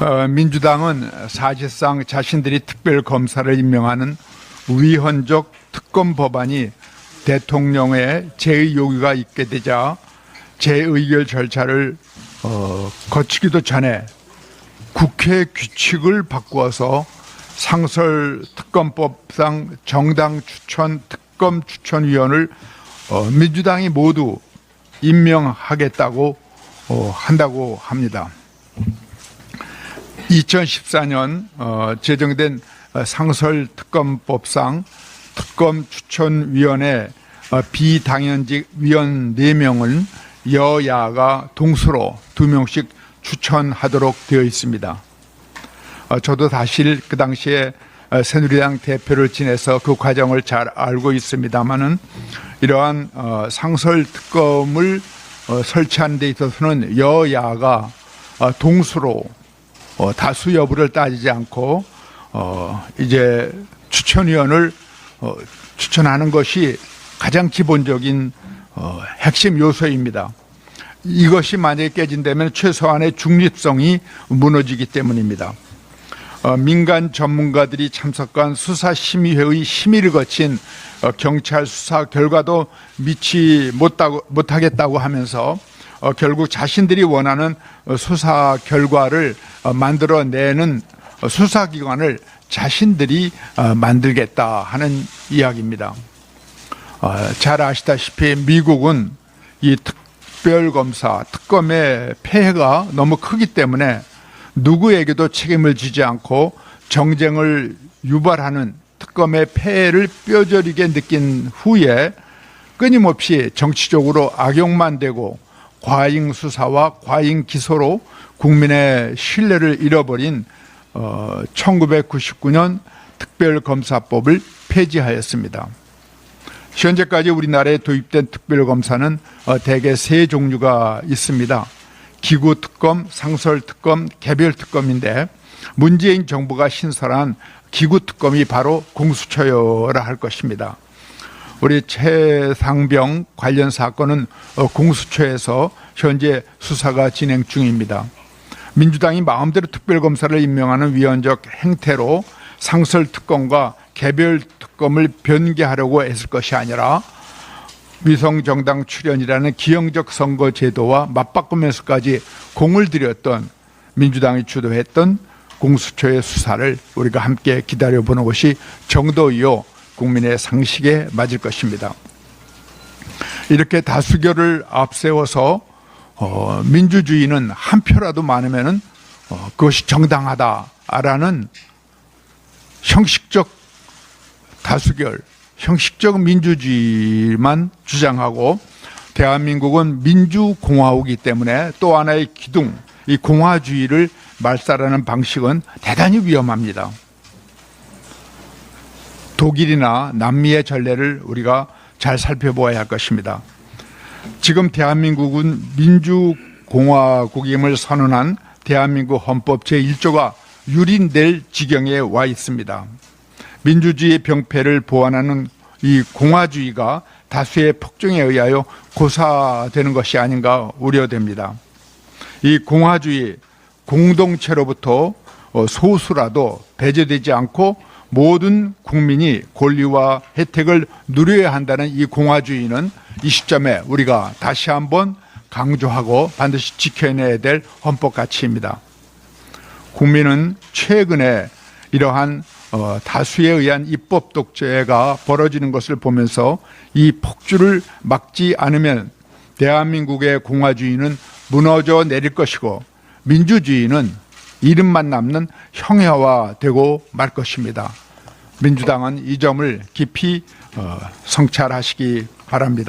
어, 민주당은 사실상 자신들이 특별 검사를 임명하는 위헌적 특검 법안이 대통령의 제의 요구가 있게 되자 재의결 절차를 어, 거치기도 전에 국회 규칙을 바꾸어서 상설 특검법상 정당 추천 특검 추천위원을 어, 민주당이 모두 임명하겠다고 어, 한다고 합니다. 2014년 어, 제정된 어, 상설 특검법상 특검 추천위원회 어, 비당연직 위원 4명은 여야가 동수로 2명씩 추천하도록 되어 있습니다. 어, 저도 사실 그 당시에 어, 새누리당 대표를 지내서 그 과정을 잘 알고 있습니다만은 이러한 어, 상설 특검을 어, 설치하는 데 있어서는 여야가 어, 동수로 어, 다수 여부를 따지지 않고 어, 이제 추천위원을 어, 추천하는 것이 가장 기본적인 어, 핵심 요소입니다. 이것이 만약에 깨진다면 최소한의 중립성이 무너지기 때문입니다. 어, 민간 전문가들이 참석한 수사심의회의 심의를 거친 어, 경찰 수사 결과도 믿지 못하고, 못하겠다고 하면서 어, 결국 자신들이 원하는 어, 수사 결과를 어, 만들어내는 어, 수사기관을 자신들이 어, 만들겠다 하는 이야기입니다. 어, 잘 아시다시피 미국은 이 특별검사, 특검의 폐해가 너무 크기 때문에 누구에게도 책임을 지지 않고 정쟁을 유발하는 특검의 폐해를 뼈저리게 느낀 후에 끊임없이 정치적으로 악용만 되고 과잉 수사와 과잉 기소로 국민의 신뢰를 잃어버린 어, 1999년 특별검사법을 폐지하였습니다. 현재까지 우리나라에 도입된 특별검사는 어, 대개 세 종류가 있습니다. 기구 특검, 상설 특검, 개별 특검인데 문재인 정부가 신설한 기구 특검이 바로 공수처여라 할 것입니다. 우리 최상병 관련 사건은 어, 공수처에서 현재 수사가 진행 중입니다. 민주당이 마음대로 특별검사를 임명하는 위헌적 행태로 상설 특검과 개별 특검을 변개하려고 했을 것이 아니라 위성 정당 출연이라는 기형적 선거 제도와 맞바꾸면서까지 공을 들였던 민주당이 주도했던 공수처의 수사를 우리가 함께 기다려보는 것이 정도이요 국민의 상식에 맞을 것입니다. 이렇게 다수결을 앞세워서 어, 민주주의는 한 표라도 많으면은 어, 그것이 정당하다라는 형식적 다수결, 형식적 민주주의만 주장하고 대한민국은 민주공화국이기 때문에 또 하나의 기둥, 이 공화주의를 말살하는 방식은 대단히 위험합니다. 독일이나 남미의 전례를 우리가 잘 살펴보아야 할 것입니다. 지금 대한민국은 민주공화국임을 선언한 대한민국 헌법 제1조가 유린될 지경에 와 있습니다. 민주주의 병폐를 보완하는 이 공화주의가 다수의 폭정에 의하여 고사되는 것이 아닌가 우려됩니다. 이 공화주의 공동체로부터 어, 소수라도 배제되지 않고 모든 국민이 권리와 혜택을 누려야 한다는 이 공화주의는 이 시점에 우리가 다시 한번 강조하고 반드시 지켜내야 될 헌법 가치입니다. 국민은 최근에 이러한 어, 다수에 의한 입법 독재가 벌어지는 것을 보면서 이 폭주를 막지 않으면 대한민국의 공화주의는 무너져 내릴 것이고 민주주의는 이름만 남는 형해화되고 말 것입니다. 민주당은 이 점을 깊이 어, 성찰하시기 바랍니다.